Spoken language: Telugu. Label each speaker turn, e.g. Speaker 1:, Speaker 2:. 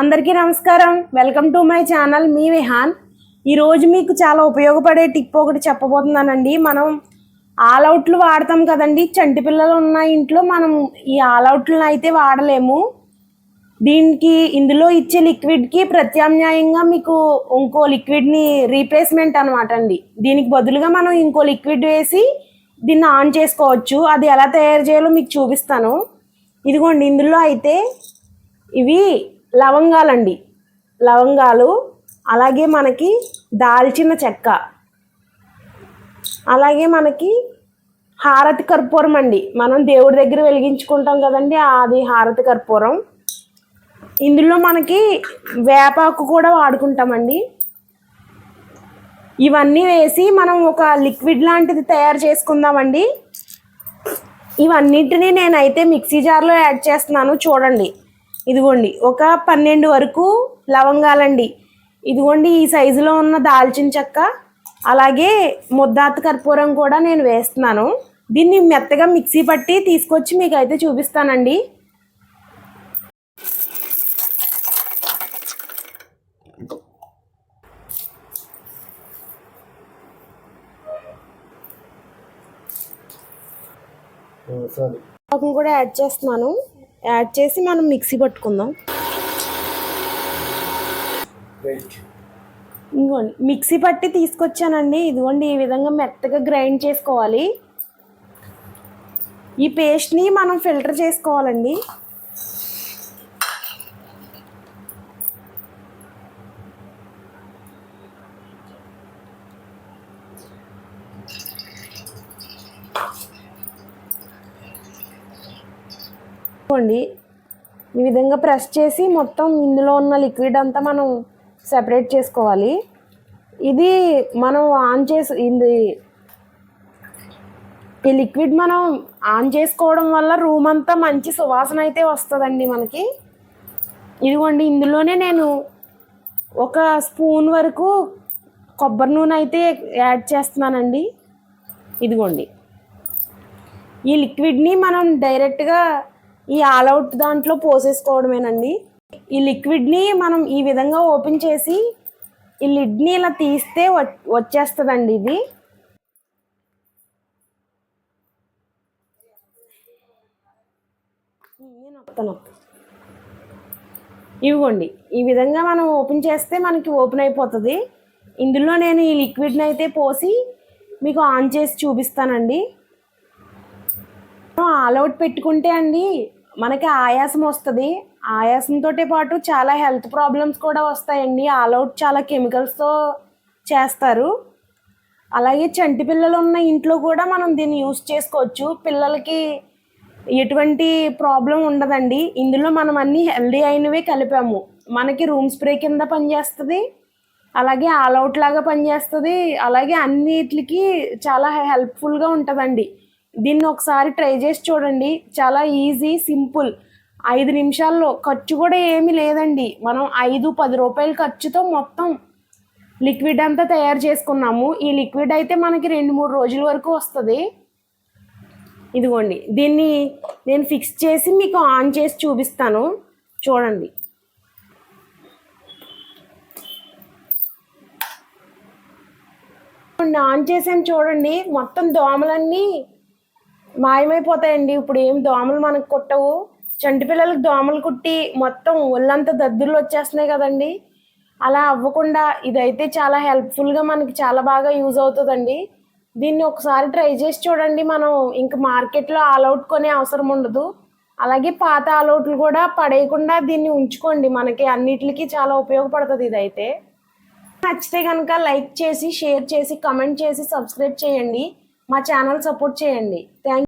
Speaker 1: అందరికీ నమస్కారం. వెల్కమ్ టు మై ఛానల్ మీ విహాన్. ఈరోజు మీకు చాలా ఉపయోగపడే టిప్ ఒకటి చెప్పబోతున్నానండి. మనం ఆల్ అవుట్లు వాడతాం కదండి. చంటి పిల్లలు ఉన్న ఇంట్లో మనం ఈ ఆల్ అవుట్లను అయితే వాడలేము. దీనికి ఇందులో ఇచ్చే లిక్విడ్కి ప్రత్యామ్నాయంగా మీకు ఇంకో లిక్విడ్ని రీప్లేస్మెంట్ అనమాట అండి. దీనికి బదులుగా మనం ఇంకో లిక్విడ్ వేసి దీన్ని ఆన్ చేసుకోవచ్చు. అది ఎలా తయారు చేయాలో మీకు చూపిస్తాను. ఇదిగోండి ఇందులో అయితే ఇవి లవంగాలండి. లవంగాలు అలాగే మనకి దాల్చిన చెక్క. అలాగే మనకి హారతి కర్పూరం అండి. మనం దేవుడి దగ్గర వెలిగించుకుంటాం కదండి అది హారతి కర్పూరం. ఇందులో మనకి వేపాకు కూడా వాడుకుంటామండి. ఇవన్నీ వేసి మనం ఒక లిక్విడ్ లాంటిది తయారు చేసుకుందామండి. ఇవన్నిటినీ నేనైతే మిక్సీ జార్లో యాడ్ చేస్తున్నాను చూడండి. ఇదిగోండి ఒక పన్నెండు వరకు లవంగాలండి. ఇదిగోండి ఈ సైజులో ఉన్న దాల్చిన చెక్క అలాగే ముద్దాత కర్పూరం కూడా నేను వేస్తున్నాను. దీన్ని మెత్తగా మిక్సీ పట్టి తీసుకొచ్చి మీకు అయితే చూపిస్తానండి కూడా యాడ్ చేస్తున్నాను. యాడ్ చేసి మనం మిక్సీ పట్టుకుందాం. ఇదిగోండి మిక్సీ పట్టి తీసుకొచ్చానండి. ఇదిగోండి ఈ విధంగా మెత్తగా గ్రైండ్ చేసుకోవాలి. ఈ పేస్ట్ని మనం ఫిల్టర్ చేసుకోవాలండి. ఇదిగోండి ఈ విధంగా ప్రెస్ చేసి మొత్తం ఇందులో ఉన్న లిక్విడ్ అంతా మనం సెపరేట్ చేసుకోవాలి. ఇది మనం ఆన్ చేసి ఇది ఈ లిక్విడ్ మనం ఆన్ చేసుకోవడం వల్ల రూమ్ అంతా మంచి సువాసన అయితే వస్తుందండి మనకి. ఇదిగోండి ఇందులోనే నేను ఒక స్పూన్ వరకు కొబ్బరి నూనె అయితే యాడ్ చేస్తున్నానండి. ఇదిగోండి. ఈ లిక్విడ్ని మనం డైరెక్ట్గా ఈ ఆల్ అవుట్ దాంట్లో పోసేసుకోవడమేనండి. ఈ లిక్విడ్ని మనం ఈ విధంగా ఓపెన్ చేసి ఈ లిడ్ని ఇలా తీస్తే వ- వచ్చేస్తుందండి ఇది. ఇవ్వండి. ఈ విధంగా మనం ఓపెన్ చేస్తే మనకి ఓపెన్ అయిపోతుంది. ఇందులో నేను ఈ లిక్విడ్ని అయితే పోసి మీకు ఆన్ చేసి చూపిస్తానండి. ఆల్ అవుట్ పెట్టుకుంటే అండి మనకి ఆయాసం వస్తుంది. ఆయాసంతో పాటు చాలా హెల్త్ ప్రాబ్లమ్స్ కూడా వస్తాయండి. ఆల్ అవుట్ చాలా కెమికల్స్తో చేస్తారు. అలాగే చంటి పిల్లలు ఉన్న ఇంట్లో కూడా మనం దీన్ని యూస్ చేసుకోవచ్చు. పిల్లలకి ఎటువంటి ప్రాబ్లం ఉండదండి. ఇందులో మనం అన్ని హెల్దీ అయినవే కలిపాము. మనకి రూమ్ స్ప్రే కింద పనిచేస్తుంది. అలాగే ఆల్ అవుట్ లాగా పనిచేస్తుంది. అలాగే అన్నిటికి చాలా హెల్ప్ఫుల్గా ఉంటుందండి. దీన్ని ఒకసారి ట్రై చేసి చూడండి. చాలా ఈజీ సింపుల్. ఐదు నిమిషాల్లో ఖర్చు కూడా ఏమీ లేదండి. మనం ఐదు పది రూపాయల ఖర్చుతో మొత్తం లిక్విడ్ అంతా తయారు చేసుకున్నాము. ఈ లిక్విడ్ అయితే మనకి రెండు మూడు రోజుల వరకు వస్తుంది. ఇదిగోండి. దీన్ని నేను ఫిక్స్ చేసి మీకు ఆన్ చేసి చూపిస్తాను. చూడండి. ఆన్ చేసాను చూడండి. మొత్తం దోమలన్నీ మాయమైపోతాయండి. ఇప్పుడు ఏం దోమలు మనకు కుట్టవు. చంటి పిల్లలకు దోమలు కుట్టి మొత్తం ఒళ్ళంతా దద్దుర్లు వచ్చేస్తున్నాయి కదండి. అలా అవ్వకుండా ఇదైతే చాలా హెల్ప్ఫుల్గా మనకి చాలా బాగా యూజ్ అవుతుందండి. దీన్ని ఒకసారి ట్రై చేసి చూడండి మనం. ఇంక మార్కెట్లో ఆల్ అవుట్ కొనే అవసరం ఉండదు. అలాగే పాత ఆల్ అవుట్లు కూడా పడేయకుండా దీన్ని ఉంచుకోండి. మనకి అన్నిటికీ చాలా ఉపయోగపడుతుంది ఇదైతే. నచ్చితే కనుక లైక్ చేసి షేర్ చేసి కమెంట్ చేసి సబ్స్క్రైబ్ చేయండి. మా ఛానల్ సపోర్ట్ చేయండి. థ్యాంక్